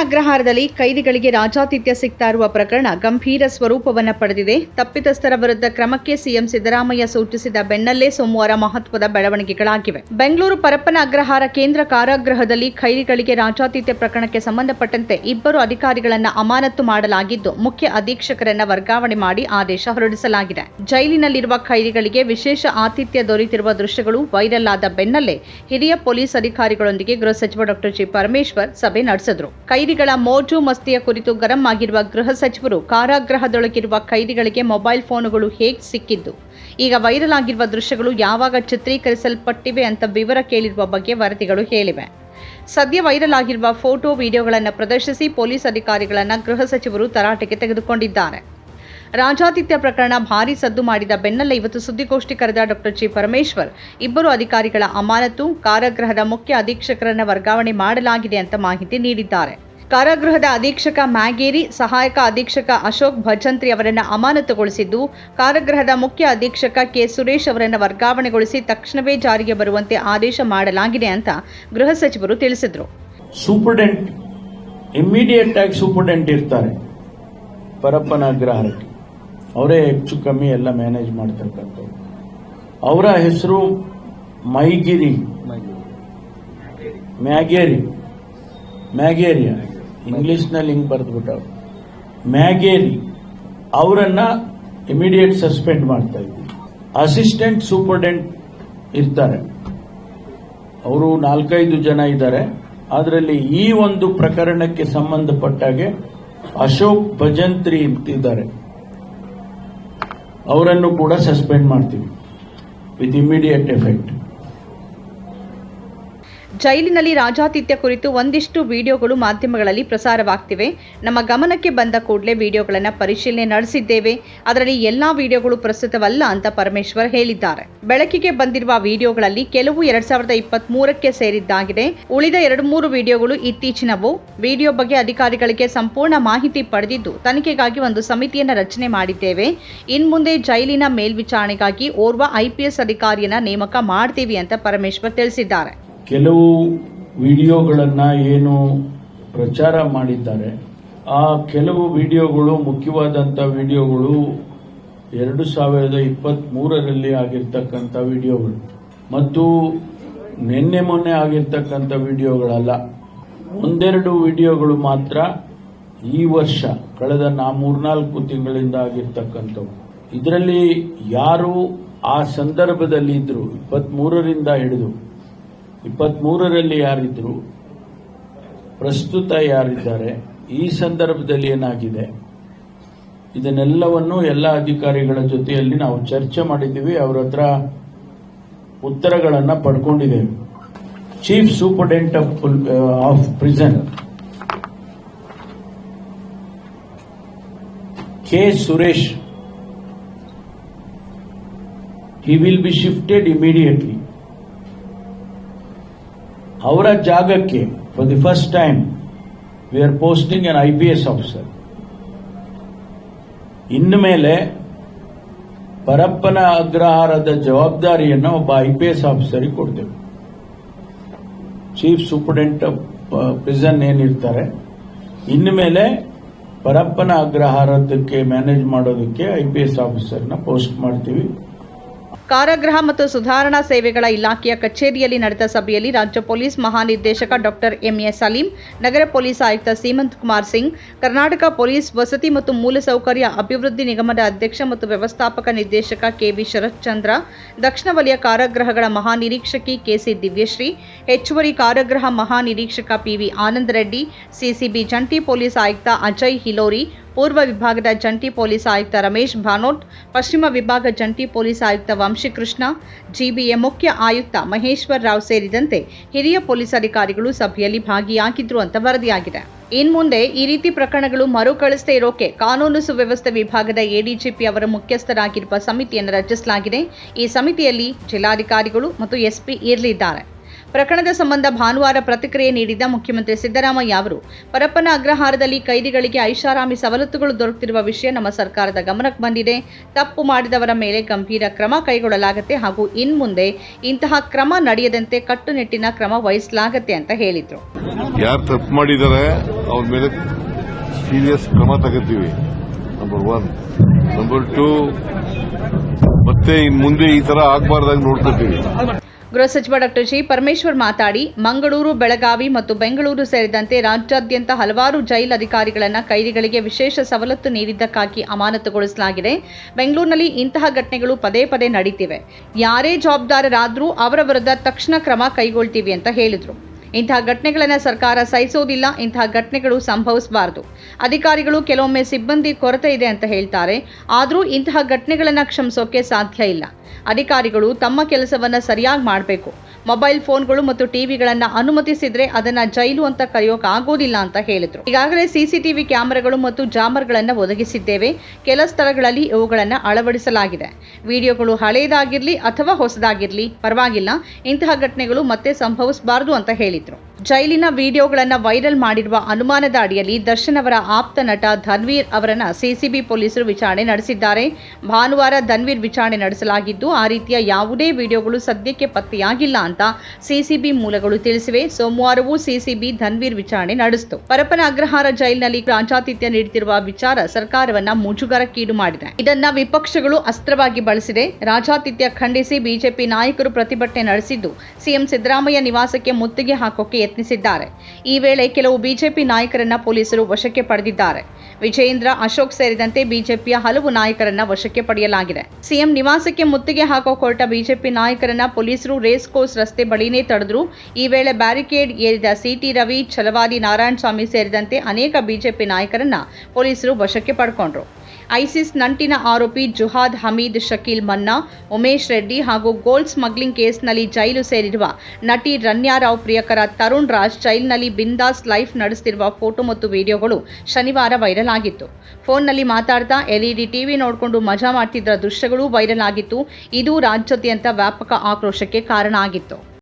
ಅಗ್ರಹಾರದಲ್ಲಿ ಕೈದಿಗಳಿಗೆ ರಾಜಾತಿಥ್ಯ ಸಿಗ್ತಾ ಇರುವ ಪ್ರಕರಣ ಗಂಭೀರ ಸ್ವರೂಪವನ್ನು ಪಡೆದಿದೆ. ತಪ್ಪಿತಸ್ಥರ ವಿರುದ್ಧ ಕ್ರಮಕ್ಕೆ ಸಿಎಂ ಸಿದ್ದರಾಮಯ್ಯ ಸೂಚಿಸಿದ ಬೆನ್ನಲ್ಲೇ ಸೋಮವಾರ ಮಹತ್ವದ ಬೆಳವಣಿಗೆಗಳಾಗಿವೆ. ಬೆಂಗಳೂರು ಪರಪ್ಪನ ಅಗ್ರಹಾರ ಕೇಂದ್ರ ಕಾರಾಗೃಹದಲ್ಲಿ ಕೈದಿಗಳಿಗೆ ರಾಜಾತಿಥ್ಯ ಪ್ರಕರಣಕ್ಕೆ ಸಂಬಂಧಪಟ್ಟಂತೆ ಇಬ್ಬರು ಅಧಿಕಾರಿಗಳನ್ನು ಅಮಾನತು ಮಾಡಲಾಗಿದ್ದು, ಮುಖ್ಯ ಅಧೀಕ್ಷಕರನ್ನ ವರ್ಗಾವಣೆ ಮಾಡಿ ಆದೇಶ ಹೊರಡಿಸಲಾಗಿದೆ. ಜೈಲಿನಲ್ಲಿರುವ ಕೈದಿಗಳಿಗೆ ವಿಶೇಷ ಆತಿಥ್ಯ ದೊರೆತಿರುವ ದೃಶ್ಯಗಳು ವೈರಲ್ ಆದ ಬೆನ್ನಲ್ಲೇ ಹಿರಿಯ ಪೊಲೀಸ್ ಅಧಿಕಾರಿಗಳೊಂದಿಗೆ ಗೃಹ ಸಚಿವ ಡಾಕ್ಟರ್ ಜಿ ಪರಮೇಶ್ವರ್ ಸಭೆ ನಡೆಸಿದ್ರು. ಕೈದಿಗಳ ಮೋಜು ಮಸ್ತಿಯ ಕುರಿತು ಗರಂ ಆಗಿರುವ ಗೃಹ ಸಚಿವರು ಕಾರಾಗೃಹದೊಳಗಿರುವ ಕೈದಿಗಳಿಗೆ ಮೊಬೈಲ್ ಫೋನುಗಳು ಹೇಗೆ ಸಿಕ್ಕಿದ್ದು? ಈಗ ವೈರಲ್ ಆಗಿರುವ ದೃಶ್ಯಗಳು ಯಾವಾಗ ಚಿತ್ರೀಕರಿಸಲ್ಪಟ್ಟಿವೆ ಅಂತ ವಿವರ ಕೇಳಿರುವ ಬಗ್ಗೆ ವರದಿಗಳು ಹೇಳಿವೆ. ಸದ್ಯ ವೈರಲ್ ಆಗಿರುವ ಫೋಟೋ ವಿಡಿಯೋಗಳನ್ನು ಪ್ರದರ್ಶಿಸಿ ಪೊಲೀಸ್ ಅಧಿಕಾರಿಗಳನ್ನ ಗೃಹ ಸಚಿವರು ತರಾಟೆಗೆ ತೆಗೆದುಕೊಂಡಿದ್ದಾರೆ. ರಾಜಾತಿಥ್ಯ ಪ್ರಕರಣ ಭಾರೀ ಸದ್ದು ಮಾಡಿದ ಬೆನ್ನಲ್ಲೇ ಇವತ್ತು ಸುದ್ದಿಗೋಷ್ಠಿ ಕರೆದ ಡಾಕ್ಟರ್ ಜಿ. ಪರಮೇಶ್ವರ್ ಇಬ್ಬರು ಅಧಿಕಾರಿಗಳ ಅಮಾನತು, ಕಾರಾಗೃಹದ ಮುಖ್ಯ ಅಧೀಕ್ಷಕರನ್ನ ವರ್ಗಾವಣೆ ಮಾಡಲಾಗಿದೆ ಅಂತ ಮಾಹಿತಿ ನೀಡಿದ್ದಾರೆ. ಕಾರಾಗೃಹದ ಅಧೀಕ್ಷಕ ಮ್ಯಾಗೇರಿ ಸಹಾಯಕ ಅಧೀಕ್ಷಕ ಅಶೋಕ್ ಭಜಂತ್ರಿ ಅವರನ್ನು ಅಮಾನತುಗೊಳಿಸಿದ್ದು ಕಾರಾಗೃಹದ ಮುಖ್ಯ ಅಧೀಕ್ಷಕ ಕೆ ಸುರೇಶ್ ಅವರನ್ನು ವರ್ಗಾವಣೆಗೊಳಿಸಿ ತಕ್ಷಣವೇ ಜಾರಿಗೆ ಬರುವಂತೆ ಆದೇಶ ಮಾಡಲಾಗಿದೆ ಅಂತ ಗೃಹ ಸಚಿವರು ತಿಳಿಸಿದರು. ಸೂಪರ್ಡೆಂಟ್ ಇಮ್ಮಿಡಿಯೇಟ್ ಆಗಿ ಸೂಪರ್ಡೆಂಟ್ ಇರ್ತಾರೆ ಪರಪ್ಪನ ಅಗ್ರಹಾರಕ್ಕೆ. ಅವರೇ ಹೆಚ್ಚು ಕಮ್ಮಿ ಎಲ್ಲ ಮ್ಯಾನೇಜ್ ಮಾಡ್ತಕ್ಕಂಥವ್ರು ಅವರ ಹೆಸರು ಮೈಗಿರಿ. ಮ್ಯಾಗೇರಿ. ಮ್ಯಾಗೇರಿಯ. ಇಂಗ್ಲಿಷ್ನಲ್ಲಿ ಹಿಂಗ್ ಬರೆದ್ಬಿಟ್ಟವ್ರು. ಮ್ಯಾಗೇರಿ ಅವರನ್ನ ಇಮಿಡಿಯೇಟ್ ಸಸ್ಪೆಂಡ್ ಮಾಡ್ತಾ ಇದ್ವಿ. ಅಸಿಸ್ಟೆಂಟ್ ಸೂಪರ್ಡೆಂಟ್ ಇರ್ತಾರೆ. ಅವರು ನಾಲ್ಕೈದು ಜನ ಇದ್ದಾರೆ. ಅದರಲ್ಲಿ ಈ ಒಂದು ಪ್ರಕರಣಕ್ಕೆ ಸಂಬಂಧಪಟ್ಟಾಗೆ ಅಶೋಕ್ ಭಜಂತ್ರಿ ಇದ್ದಾರೆ. ಅವರನ್ನು ಕೂಡ ಸಸ್ಪೆಂಡ್ ಮಾಡ್ತೀವಿ. ವಿತ್ ಇಮಿಡಿಯೇಟ್ ಎಫೆಕ್ಟ್ ಜೈಲಿನಲ್ಲಿ ರಾಜಾತಿಥ್ಯ ಕುರಿತು ಒಂದಿಷ್ಟು ವಿಡಿಯೋಗಳು ಮಾಧ್ಯಮಗಳಲ್ಲಿ ಪ್ರಸಾರವಾಗ್ತಿವೆ. ನಮ್ಮ ಗಮನಕ್ಕೆ ಬಂದ ಕೂಡಲೇ ವಿಡಿಯೋಗಳನ್ನು ಪರಿಶೀಲನೆ ನಡೆಸಿದ್ದೇವೆ. ಅದರಲ್ಲಿ ಎಲ್ಲಾ ವಿಡಿಯೋಗಳು ಪ್ರಸ್ತುತವಲ್ಲ ಅಂತ ಪರಮೇಶ್ವರ್ ಹೇಳಿದ್ದಾರೆ. ಬೆಳಕಿಗೆ ಬಂದಿರುವ ವಿಡಿಯೋಗಳಲ್ಲಿ ಕೆಲವು ಎರಡ್ ಸಾವಿರದ ಇಪ್ಪತ್ತ್ ಮೂರಕ್ಕೆ ಸೇರಿದ್ದಾಗಿದೆ. ಉಳಿದ ಎರಡು ಮೂರು ವಿಡಿಯೋಗಳು ಇತ್ತೀಚಿನವು. ವಿಡಿಯೋ ಬಗ್ಗೆ ಅಧಿಕಾರಿಗಳಿಗೆ ಸಂಪೂರ್ಣ ಮಾಹಿತಿ ಪಡೆದಿದ್ದು, ತನಿಖೆಗಾಗಿ ಒಂದು ಸಮಿತಿಯನ್ನು ರಚನೆ ಮಾಡಿದ್ದೇವೆ. ಇನ್ಮುಂದೆ ಜೈಲಿನ ಮೇಲ್ವಿಚಾರಣೆಗಾಗಿ ಓರ್ವ ಐಪಿಎಸ್ ಅಧಿಕಾರಿಯನ್ನ ನೇಮಕ ಮಾಡ್ತೀವಿ ಅಂತ ಪರಮೇಶ್ವರ್ ತಿಳಿಸಿದ್ದಾರೆ. ಕೆಲವು ವಿಡಿಯೋಗಳನ್ನು ಏನು ಪ್ರಚಾರ ಮಾಡಿದ್ದಾರೆ. ಆ ಕೆಲವು ವಿಡಿಯೋಗಳು ಮುಖ್ಯವಾದಂಥ ವಿಡಿಯೋಗಳು ಎರಡು ಸಾವಿರದ ಇಪ್ಪತ್ತ್ ಮೂರರಲ್ಲಿ ಆಗಿರ್ತಕ್ಕಂಥ ವಿಡಿಯೋಗಳು. ಮತ್ತು ನಿನ್ನೆ ಮೊನ್ನೆ ಆಗಿರ್ತಕ್ಕಂಥ ವಿಡಿಯೋಗಳಲ್ಲ. ಒಂದೆರಡು ವಿಡಿಯೋಗಳು ಮಾತ್ರ ಈ ವರ್ಷ, ಕಳೆದ ನಾ ಮೂರ್ನಾಲ್ಕು ತಿಂಗಳಿಂದ ಆಗಿರ್ತಕ್ಕಂಥವು. ಇದರಲ್ಲಿ ಯಾರು ಆ ಸಂದರ್ಭದಲ್ಲಿ ಇದ್ರು ಇಪ್ಪತ್ತ್ ಮೂರರಿಂದ ಹಿಡಿದು. ಇಪ್ಪತ್ಮೂರರಲ್ಲಿ ಯಾರಿದ್ರು, ಪ್ರಸ್ತುತ ಯಾರಿದ್ದಾರೆ, ಈ ಸಂದರ್ಭದಲ್ಲಿ ಏನಾಗಿದೆ? ಇದನ್ನೆಲ್ಲವನ್ನು ಎಲ್ಲ ಅಧಿಕಾರಿಗಳ ಜೊತೆಯಲ್ಲಿ ನಾವು ಚರ್ಚೆ ಮಾಡಿದ್ದೀವಿ. ಅವರ ಹತ್ರ ಉತ್ತರಗಳನ್ನು ಪಡ್ಕೊಂಡಿದ್ದೇವೆ. Chief superintendent of of prison K Suresh he will be shifted immediately. ಅವರ ಜಾಗಕ್ಕೆ for the first time we are posting an I P S officer ಇನ್ನು ಮೇಲೆ ಪರಪ್ಪನ ಅಗ್ರಹಾರದ ಜವಾಬ್ದಾರಿಯನ್ನು ಒಬ್ಬ ಐ ಪಿ ಎಸ್ ಆಫೀಸರಿಗೆ ಕೊಡ್ತೇವೆ. ಚೀಫ್ ಸೂಪರ್ಡೆಂಟ್ ಪ್ರಿಸನ್ ಏನಿರ್ತಾರೆ, ಇನ್ನು ಮೇಲೆ ಪರಪ್ಪನ ಅಗ್ರಹಾರದಕ್ಕೆ ಮ್ಯಾನೇಜ್ ಮಾಡೋದಕ್ಕೆ ಐ ಪಿ ಎಸ್ ಆಫೀಸರ್ನ ಪೋಸ್ಟ್ ಮಾಡ್ತೀವಿ. ಕಾರಾಗೃಹ ಮತ್ತು ಸುಧಾರಣಾ ಸೇವೆಗಳ ಇಲಾಖೆಯ ಕಚೇರಿಯಲ್ಲಿ ನಡೆದ ಸಭೆಯಲ್ಲಿ ರಾಜ್ಯ ಪೊಲೀಸ್ ಮಹಾನಿರ್ದೇಶಕ ಡಾಕ್ಟರ್ ಎಂಎ ಸಲೀಂ, ನಗರ ಪೊಲೀಸ್ ಆಯುಕ್ತ ಸೀಮಂತ್ ಕುಮಾರ್ ಸಿಂಗ್, ಕರ್ನಾಟಕ ಪೊಲೀಸ್ ವಸತಿ ಮತ್ತು ಮೂಲಸೌಕರ್ಯ ಅಭಿವೃದ್ಧಿ ನಿಗಮದ ಅಧ್ಯಕ್ಷ ಮತ್ತು ವ್ಯವಸ್ಥಾಪಕ ನಿರ್ದೇಶಕ ಕೆವಿ ಶರತ್ ಚಂದ್ರ ದಕ್ಷಿಣ ವಲಯ ಕಾರಾಗೃಹಗಳ ಮಹಾನಿರೀಕ್ಷಕಿ ಕೆಸಿ ದಿವ್ಯಶ್ರೀ, ಹೆಚ್ಚುವರಿ ಕಾರಾಗೃಹ ಮಹಾನಿರೀಕ್ಷಕ P V Anand Reddy C C B ಜಂಟಿ ಪೊಲೀಸ್ ಆಯುಕ್ತ ಅಜಯ್ ಹಿಲೋರಿ ಪೂರ್ವ ವಿಭಾಗದ ಜಂಟಿ ಪೊಲೀಸ್ ಆಯುಕ್ತ ರಮೇಶ್ ಭಾನೋಟ್, ಪಶ್ಚಿಮ ವಿಭಾಗ ಜಂಟಿ ಪೊಲೀಸ್ ಆಯುಕ್ತ ವಂಶಿಕೃಷ್ಣ, ಜಿಬಿಎ ಮುಖ್ಯ ಆಯುಕ್ತ ಮಹೇಶ್ವರ್ ರಾವ್ ಸೇರಿದಂತೆ ಹಿರಿಯ ಪೊಲೀಸ್ ಅಧಿಕಾರಿಗಳು ಸಭೆಯಲ್ಲಿ ಭಾಗಿಯಾಗಿದ್ರು ಅಂತ ವರದಿಯಾಗಿದೆ. ಇನ್ಮುಂದೆ ಈ ರೀತಿ ಪ್ರಕರಣಗಳು ಮರುಕಳಿಸದೇ ಇರೋಕೆ ಕಾನೂನು ಸುವ್ಯವಸ್ಥೆ ವಿಭಾಗದ ಎಡಿಜಿಪಿ ಅವರ ಮುಖ್ಯಸ್ಥರಾಗಿರುವ ಸಮಿತಿಯನ್ನು ರಚಿಸಲಾಗಿದೆ. ಈ ಸಮಿತಿಯಲ್ಲಿ ಜಿಲ್ಲಾಧಿಕಾರಿಗಳು ಮತ್ತು ಎಸ್ಪಿ ಇರಲಿದ್ದಾರೆ. ಪ್ರಕರಣದ ಸಂಬಂಧ ಭಾನುವಾರ ಪ್ರತಿಕ್ರಿಯೆ ನೀಡಿದ ಮುಖ್ಯಮಂತ್ರಿ ಸಿದ್ದರಾಮಯ್ಯ ಅವರು, ಪರಪ್ಪನ ಅಗ್ರಹಾರದಲ್ಲಿ ಕೈದಿಗಳಿಗೆ ಐಷಾರಾಮಿ ಸವಲತ್ತುಗಳು ದೊರಕುತ್ತಿರುವ ವಿಷಯ ನಮ್ಮ ಸರ್ಕಾರದ ಗಮನಕ್ಕೆ ಬಂದಿದೆ. ತಪ್ಪು ಮಾಡಿದವರ ಮೇಲೆ ಗಂಭೀರ ಕ್ರಮ ಕೈಗೊಳ್ಳಲಾಗುತ್ತೆ ಹಾಗೂ ಇನ್ಮುಂದೆ ಇಂತಹ ಕ್ರಮ ನಡೆಯದಂತೆ ಕಟ್ಟುನಿಟ್ಟಿನ ಕ್ರಮ ವಹಿಸಲಾಗುತ್ತೆ ಅಂತ ಹೇಳಿದರು. ಯಾರು ತಪ್ಪು ಮಾಡಿದ್ದಾರೆ ಅವ್ರ ಮೇಲೆ ಸೀರಿಯಸ್ ಕ್ರಮ ನಂಬರ್ ಒನ್ ನಂಬರ್ ಟೂ ಮತ್ತೆ ಇನ್ ಮುಂದೆ ಈ ತರ ಆಗ್ಬಾರ್ದಾಗ ನೋಡ್ಕೋತೀವಿ ಗೃಹ ಸಚಿವ ಡಾಕ್ಟರ್ ಜಿ ಪರಮೇಶ್ವರ್ ಮಾತಾಡಿ, ಮಂಗಳೂರು, ಬೆಳಗಾವಿ ಮತ್ತು ಬೆಂಗಳೂರು ಸೇರಿದಂತೆ ರಾಜ್ಯಾದ್ಯಂತ ಹಲವಾರು ಜೈಲ್ ಅಧಿಕಾರಿಗಳನ್ನು ಕೈದಿಗಳಿಗೆ ವಿಶೇಷ ಸವಲತ್ತು ನೀಡಿದ್ದಕ್ಕಾಗಿ ಅಮಾನತುಗೊಳಿಸಲಾಗಿದೆ. ಬೆಂಗಳೂರಿನಲ್ಲಿ ಇಂತಹ ಘಟನೆಗಳು ಪದೇ ಪದೇ ನಡೀತಿವೆ. ಯಾರೇ ಜವಾಬ್ದಾರರಾದರೂ ಅವರ ವಿರುದ್ಧ ತಕ್ಷಣ ಕ್ರಮ ಕೈಗೊಳ್ತೀವಿ ಅಂತ ಹೇಳಿದ್ರು. ಇಂತಹ ಘಟನೆಗಳನ್ನು ಸರ್ಕಾರ ಸಹಿಸೋದಿಲ್ಲ, ಇಂತಹ ಘಟನೆಗಳು ಸಂಭವಿಸಬಾರದು. ಅಧಿಕಾರಿಗಳು ಕೆಲವೊಮ್ಮೆ ಸಿಬ್ಬಂದಿ ಕೊರತೆ ಇದೆ ಅಂತ ಹೇಳ್ತಾರೆ, ಆದರೂ ಇಂತಹ ಘಟನೆಗಳನ್ನು ಕ್ಷಮಿಸೋಕೆ ಸಾಧ್ಯ ಇಲ್ಲ. ಅಧಿಕಾರಿಗಳು ತಮ್ಮ ಕೆಲಸವನ್ನು ಸರಿಯಾಗಿ ಮಾಡಬೇಕು. ಮೊಬೈಲ್ ಫೋನ್ಗಳು ಮತ್ತು ಟಿವಿಗಳನ್ನ ಅನುಮತಿಸಿದ್ರೆ ಅದನ್ನ ಜೈಲು ಅಂತ ಕರೆಯೋಕೆ ಆಗೋದಿಲ್ಲ ಅಂತ ಹೇಳಿದ್ರು. ಈಗಾಗಲೇ ಸಿಸಿಟಿವಿ ಕ್ಯಾಮೆರಾಗಳು ಮತ್ತು ಜಾಮರ್ಗಳನ್ನು ಒದಗಿಸಿದ್ದೇವೆ. ಕೆಲ ಸ್ಥಳಗಳಲ್ಲಿ ಇವುಗಳನ್ನು ಅಳವಡಿಸಲಾಗಿದೆ. ವಿಡಿಯೋಗಳು ಹಳೆಯದಾಗಿರಲಿ ಅಥವಾ ಹೊಸದಾಗಿರಲಿ, ಪರವಾಗಿಲ್ಲ. ಇಂತಹ ಘಟನೆಗಳು ಮತ್ತೆ ಸಂಭವಿಸಬಾರದು ಅಂತ ಹೇಳಿದ್ರು litro. ಜೈಲಿನ ವಿಡಿಯೋಗಳನ್ನು ವೈರಲ್ ಮಾಡಿರುವ ಅನುಮಾನದ ಅಡಿಯಲ್ಲಿ ದರ್ಶನ್ ಅವರ ಆಪ್ತ ನಟ ಧನ್ವೀರ್ ಅವರನ್ನು ಸಿಸಿಬಿ ಪೊಲೀಸರು ವಿಚಾರಣೆ ನಡೆಸಿದ್ದಾರೆ. ಭಾನುವಾರ ಧನ್ವೀರ್ ವಿಚಾರಣೆ ನಡೆಸಲಾಗಿದ್ದು, ಆ ರೀತಿಯ ಯಾವುದೇ ವಿಡಿಯೋಗಳು ಸದ್ಯಕ್ಕೆ ಪತ್ತೆಯಾಗಿಲ್ಲ ಅಂತ ಸಿಸಿಬಿ ಮೂಲಗಳು ತಿಳಿಸಿವೆ. ಸೋಮವಾರವೂ ಸಿಸಿಬಿ ಧನ್ವೀರ್ ವಿಚಾರಣೆ ನಡೆಸಿತು. ಪರಪ್ಪನ ಅಗ್ರಹಾರ ಜೈಲಿನಲ್ಲಿ ರಾಜಾತಿಥ್ಯ ನೀಡುತ್ತಿರುವ ವಿಚಾರ ಸರ್ಕಾರವನ್ನ ಮುಜುಗರಕ್ಕೀಡು ಮಾಡಿದೆ. ಇದನ್ನ ವಿಪಕ್ಷಗಳು ಅಸ್ತ್ರವಾಗಿ ಬಳಸಿದೆ. ರಾಜಾತಿಥ್ಯ ಖಂಡಿಸಿ ಬಿಜೆಪಿ ನಾಯಕರು ಪ್ರತಿಭಟನೆ ನಡೆಸಿದ್ದು, ಸಿಎಂ ಸಿದ್ದರಾಮಯ್ಯ ನಿವಾಸಕ್ಕೆ ಮುತ್ತಿಗೆ ಹಾಕೋಕೆ ಯತ್ನಿಸಿದ್ದಾರೆ ಈ ವೇಳೆ ಕೆಲವು ಬಿಜೆಪಿ ನಾಯಕರನ್ನ ಪೊಲೀಸರು ವಶಕ್ಕೆ ಪಡೆದಿದ್ದಾರೆ. ವಿಜಯೇಂದ್ರ, ಅಶೋಕ್ ಸೇರಿದಂತೆ ಬಿಜೆಪಿಯ ಹಲವು ನಾಯಕರನ್ನ ವಶಕ್ಕೆ ಪಡೆಯಲಾಗಿದೆ. ಸಿಎಂ ನಿವಾಸಕ್ಕೆ ಮುತ್ತಿಗೆ ಹಾಕೋ ಹೊರಟ ಬಿಜೆಪಿ ನಾಯಕರನ್ನ ಪೊಲೀಸರು ರೇಸ್ ಕೋರ್ಸ್ ರಸ್ತೆ ಬಳಿನೇ ತಡೆದ್ರು. ಈ ವೇಳೆ ಬ್ಯಾರಿಕೇಡ್ ಏರಿದ ಸಿಟಿ ರವಿ, ಛಲವಾದಿ ನಾರಾಯಣಸ್ವಾಮಿ ಸೇರಿದಂತೆ ಅನೇಕ ಬಿಜೆಪಿ ನಾಯಕರನ್ನ ಪೊಲೀಸರು ವಶಕ್ಕೆ ಪಡ್ಕೊಂಡ್ರು. ಐಸಿಸ್ ನಂಟಿನ ಆರೋಪಿ ಜುಹಾದ್ ಹಮೀದ್ ಶಕೀಲ್ ಮನ್ನಾ, ಉಮೇಶ್ ರೆಡ್ಡಿ ಹಾಗೂ ಗೋಲ್ಡ್ ಸ್ಮಗ್ಲಿಂಗ್ ಕೇಸ್ನಲ್ಲಿ ಜೈಲು ಸೇರಿರುವ ನಟಿ ರನ್ಯಾರಾವ್ ಪ್ರಿಯಕರ ತರುಣ್ ರಾಜ್ ಜೈಲಿನಲ್ಲಿ ಬಿಂದಾಸ್ ಲೈಫ್ ನಡೆಸುತ್ತಿರುವ ಫೋಟೋ ಮತ್ತು ವಿಡಿಯೋಗಳು ಶನಿವಾರ ವೈರಲ್ ಆಗಿತ್ತು. ಫೋನ್ನಲ್ಲಿ ಮಾತಾಡ್ತಾ ಎಲ್ಇಡಿ ಟಿವಿ ನೋಡಿಕೊಂಡು ಮಜಾ ಮಾಡ್ತಿದ್ದ ದೃಶ್ಯಗಳು ವೈರಲ್ ಆಗಿತ್ತು. ಇದು ರಾಜ್ಯಾದ್ಯಂತ ವ್ಯಾಪಕ ಆಕ್ರೋಶಕ್ಕೆ ಕಾರಣ ಆಗಿತ್ತು.